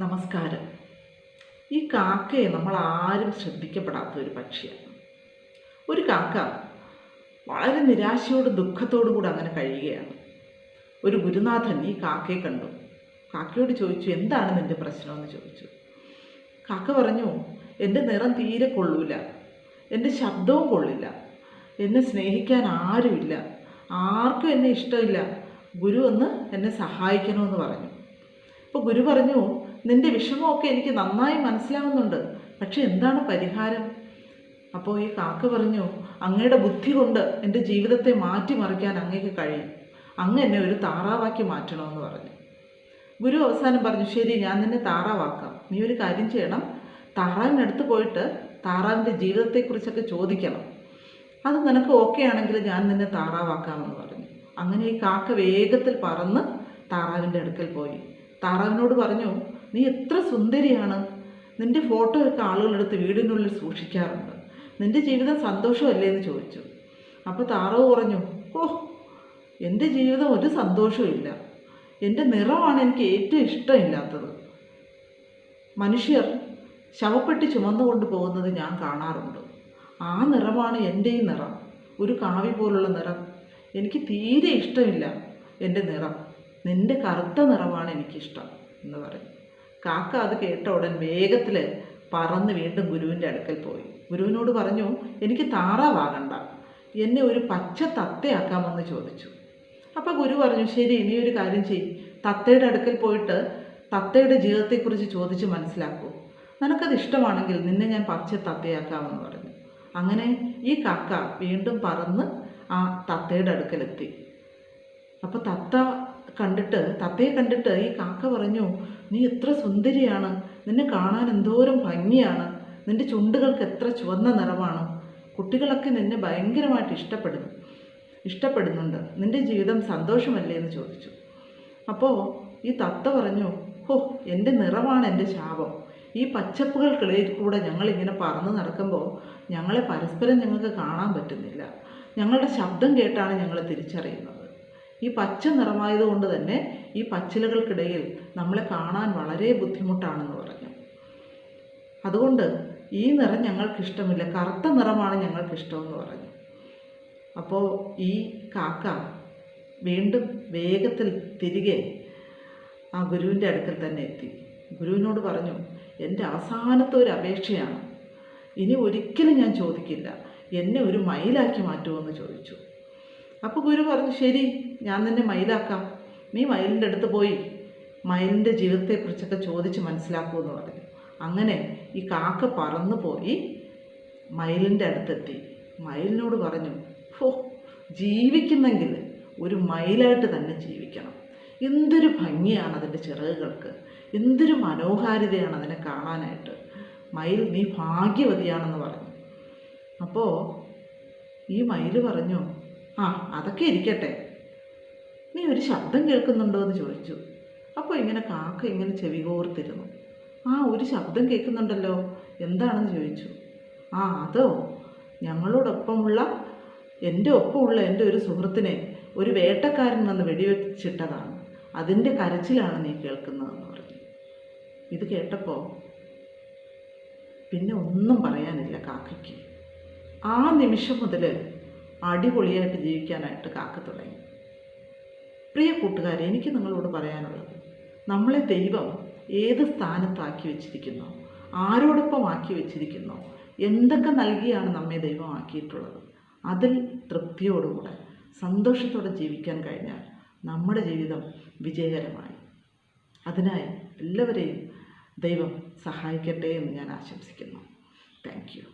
നമസ്കാരം. ഈ കാക്കയെ നമ്മൾ ആരും ശ്രദ്ധിക്കപ്പെടാത്ത ഒരു പക്ഷിയാണ്. ഒരു കാക്ക വളരെ നിരാശയോടും ദുഃഖത്തോടും കൂടെ അങ്ങനെ കഴിയുകയാണ്. ഒരു ഗുരുനാഥൻ ഈ കാക്കയെ കണ്ടു. കാക്കയോട് ചോദിച്ചു എന്താണ് നിന്റെ പ്രശ്നമെന്ന് ചോദിച്ചു. കാക്ക പറഞ്ഞു എന്റെ നിറം തീരെ കൊള്ളൂല. എന്റെ ശബ്ദവും കൊള്ളില്ല. എന്നെ സ്നേഹിക്കാൻ ആരുമില്ല. ആർക്കും എന്നെ ഇഷ്ടമില്ല. ഗുരു ഒന്ന് എന്നെ സഹായിക്കണമെന്ന് പറഞ്ഞു. അപ്പോൾ ഗുരു പറഞ്ഞു നിന്റെ വിഷമമൊക്കെ എനിക്ക് നന്നായി മനസ്സിലാവുന്നുണ്ട്. പക്ഷെ എന്താണ് പരിഹാരം? അപ്പോൾ ഈ കാക്ക പറഞ്ഞു അങ്ങയുടെ ബുദ്ധി കൊണ്ട് എന്റെ ജീവിതത്തെ മാറ്റിമറിക്കാൻ അങ്ങേക്ക് കഴിയും. അങ്ങ് എന്നെ ഒരു താറാവാക്കി മാറ്റണമെന്ന് പറഞ്ഞു. ഗുരു അവസാനം പറഞ്ഞു ശരി ഞാൻ നിന്നെ താറാവാക്കാം. നീ ഒരു കാര്യം ചെയ്യണം. താറാവിനടുത്ത് പോയിട്ട് താറാവിന്റെ ജീവിതത്തെക്കുറിച്ചൊക്കെ ചോദിക്കണം. അത് നിനക്ക് ഓക്കെ ആണെങ്കിൽ ഞാൻ നിന്നെ താറാവാക്കാമെന്ന് പറഞ്ഞു. അങ്ങനെ ഈ കാക്ക വേഗത്തിൽ പറന്ന് താറാവിന്റെ അടുക്കൽ പോയി. താറാവിനോട് പറഞ്ഞു നീ എത്ര സുന്ദരിയാണ്. നിന്റെ ഫോട്ടോ ഒക്കെ ആളുകളെടുത്ത് വീടിനുള്ളിൽ സൂക്ഷിക്കാറുണ്ട്. നിന്റെ ജീവിതം സന്തോഷമല്ലേ എന്ന് ചോദിച്ചു. അപ്പോൾ താറാവ് പറഞ്ഞു ഓ എന്റെ ജീവിതം ഒരു സന്തോഷവും ഇല്ല. എന്റെ നിറമാണ് എനിക്ക് ഏറ്റവും ഇഷ്ടമില്ലാത്തത്. മനുഷ്യർ ശവപ്പെട്ടി ചുമന്നുകൊണ്ട് പോകുന്നത് ഞാൻ കാണാറുണ്ട്. ആ നിറമാണ് എന്റെയും നിറം. ഒരു കാവി പോലുള്ള നിറം. എനിക്ക് തീരെ ഇഷ്ടമില്ല എന്റെ നിറം. നിന്റെ കറുത്ത നിറമാണ് എനിക്കിഷ്ടം എന്ന് പറയും. കാക്ക അത് കേട്ട ഉടൻ വേഗത്തിൽ പറന്ന് വീണ്ടും ഗുരുവിന്റെ അടുക്കൽ പോയി. ഗുരുവിനോട് പറഞ്ഞു എനിക്ക് താറാവാകണ്ട. എന്നെ ഒരു പച്ച തത്തയാക്കാമെന്ന് ചോദിച്ചു. അപ്പോൾ ഗുരു പറഞ്ഞു ശരി ഇനി ഒരു കാര്യം ചെയ്യും. തത്തയുടെ അടുക്കൽ പോയിട്ട് തത്തയുടെ ജീവിതത്തെക്കുറിച്ച് ചോദിച്ച് മനസ്സിലാക്കൂ. നിനക്കത് ഇഷ്ടമാണെങ്കിൽ നിന്നെ ഞാൻ പച്ച തത്തയാക്കാമെന്ന് പറഞ്ഞു. അങ്ങനെ ഈ കാക്ക വീണ്ടും പറന്ന് ആ തത്തയുടെ അടുക്കലെത്തി. അപ്പോൾ തത്ത കണ്ടിട്ട് തത്തയെ കണ്ടിട്ട് ഈ കാക്ക പറഞ്ഞു നീ എത്ര സുന്ദരിയാണ്. നിന്നെ കാണാൻ എന്തോരം ഭംഗിയാണ്. നിന്റെ ചുണ്ടുകൾക്ക് എത്ര ചുവന്ന നിറമാണ്. കുട്ടികളൊക്കെ നിന്നെ ഭയങ്കരമായിട്ട് ഇഷ്ടപ്പെടുന്നു ഇഷ്ടപ്പെടുന്നുണ്ട്. നിന്റെ ജീവിതം സന്തോഷമല്ലേ എന്ന് ചോദിച്ചു. അപ്പോൾ ഈ തത്ത പറഞ്ഞു ഹോ എന്റെ നിറമാണ് എന്റെ ശാപം. ഈ പച്ചപ്പുകൾക്കിടയിൽ കൂടെ ഞങ്ങളിങ്ങനെ പറന്ന് നടക്കുമ്പോൾ ഞങ്ങളെ പരസ്പരം ഞങ്ങൾക്ക് കാണാൻ പറ്റുന്നില്ല. ഞങ്ങളുടെ ശബ്ദം കേട്ടാണ് ഞങ്ങൾ തിരിച്ചറിയുന്നത്. ഈ പച്ച നിറമായതുകൊണ്ട് തന്നെ ഈ പച്ചിലകൾക്കിടയിൽ നമ്മളെ കാണാൻ വളരെ ബുദ്ധിമുട്ടാണെന്ന് പറഞ്ഞു. അതുകൊണ്ട് ഈ നിറം ഞങ്ങൾക്കിഷ്ടമില്ല. കറുത്ത നിറമാണ് ഞങ്ങൾക്കിഷ്ടമെന്ന് പറഞ്ഞു. അപ്പോൾ ഈ കാക്ക വീണ്ടും വേഗത്തിൽ തിരികെ ആ ഗുരുവിന്റെ അടുക്കൽ തന്നെ എത്തി. ഗുരുവിനോട് പറഞ്ഞു എന്റെ അവസാനത്തെ ഒരു അപേക്ഷയാണ്. ഇനി ഒരിക്കലും ഞാൻ ചോദിക്കില്ല. എന്നെ ഒരു മയിലാക്കി മാറ്റുമെന്ന് ചോദിച്ചു. അപ്പോൾ ഗുരു പറഞ്ഞു ശരി ഞാൻ നിന്നെ മയിലാക്കാം. നീ മയിലിന്റെ അടുത്ത് പോയി മയിലിന്റെ ജീവിതത്തെക്കുറിച്ചൊക്കെ ചോദിച്ച് മനസ്സിലാക്കൂ എന്ന് പറഞ്ഞു. അങ്ങനെ ഈ കാക്ക പറന്നു പോയി മയിലിന്റെ അടുത്തെത്തി. മയിലിനോട് പറഞ്ഞു ഹോ ജീവിക്കുന്നെങ്കിൽ ഒരു മയിലായിട്ട് തന്നെ ജീവിക്കണം. എന്തൊരു ഭംഗിയാണ് അതിന്റെ ചിറകുകൾക്ക്. എന്തൊരു മനോഹാരിതയാണ് അതിനെ കാണാനായിട്ട്. മയിൽ നീ ഭാഗ്യവതിയാണെന്ന് പറഞ്ഞു. അപ്പോൾ ഈ മയിൽ പറഞ്ഞു ആ അതൊക്കെ ഇരിക്കട്ടെ. നീ ഒരു ശബ്ദം കേൾക്കുന്നുണ്ടോ എന്ന് ചോദിച്ചു. അപ്പോൾ ഇങ്ങനെ കാക്ക ഇങ്ങനെ ചെവി കോർത്തിരുന്നു. ആ ഒരു ശബ്ദം കേൾക്കുന്നുണ്ടല്ലോ. എന്താണെന്ന് ചോദിച്ചു. ആ അതോ? ഞങ്ങളോടൊപ്പമുള്ള എന്റെ ഒപ്പമുള്ള എന്റെ ഒരു സുഹൃത്തിനെ ഒരു വേട്ടക്കാരൻ വന്ന് വെടിവെച്ചിട്ടതാണ്. അതിന്റെ കരച്ചിലാണ് നീ കേൾക്കുന്നതെന്ന് പറഞ്ഞു. ഇത് കേട്ടപ്പോൾ പിന്നെ ഒന്നും പറയാനില്ല കാക്കയ്ക്ക്. ആ നിമിഷം മുതൽ അടിപൊളിയായിട്ട് ജീവിക്കാനായിട്ട് കാക്ക തുടങ്ങി പ്രിയ കൂട്ടുകാരെ എനിക്ക് നിങ്ങളോട് പറയാനുള്ളത് നമ്മളെ ദൈവം ഏത് സ്ഥാനത്താക്കി വെച്ചിരിക്കുന്നു ആരോടൊപ്പം ആക്കി വെച്ചിരിക്കുന്നു എന്തൊക്കെ നൽകിയാണ് നമ്മെ ദൈവം ആക്കിയിട്ടുള്ളത് അതിൽ തൃപ്തിയോടുകൂടെ സന്തോഷത്തോടെ ജീവിക്കാൻ കഴിഞ്ഞാൽ നമ്മുടെ ജീവിതം വിജയകരമായി. അതിനായി എല്ലാവരെയും ദൈവം സഹായിക്കട്ടെ എന്ന് ഞാൻ ആശംസിക്കുന്നു. താങ്ക്